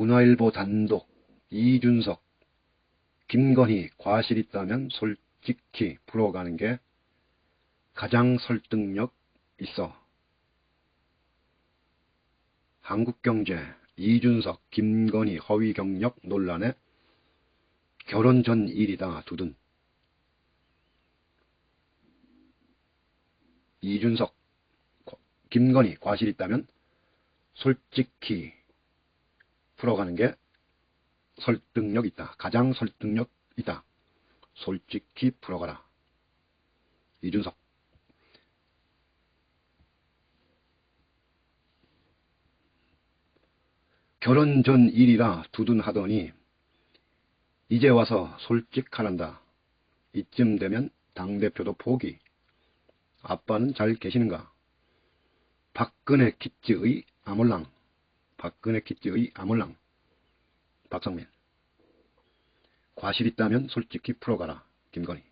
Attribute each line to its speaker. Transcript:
Speaker 1: 문화일보 단독 이준석 김건희 과실 있다면 솔직히 풀어가는 게 가장 설득력 있어. 한국경제 이준석 김건희 허위 경력 논란에 결혼 전 일이다 두둔 이준석 김건희 과실 있다면 솔직히 풀어가는 게 설득력 있다. 가장 설득력 있다. 솔직히 풀어가라. 이준석. 결혼 전 일이라 두둔하더니 이제 와서 솔직하란다. 이쯤 되면 당대표도 포기. 아빠는 잘 계시는가? 박근혜 키즈의 아몰랑. 박근혜 키즈의 아몰랑. 박성민. 과실 있다면 솔직히 풀어가라. 김건희.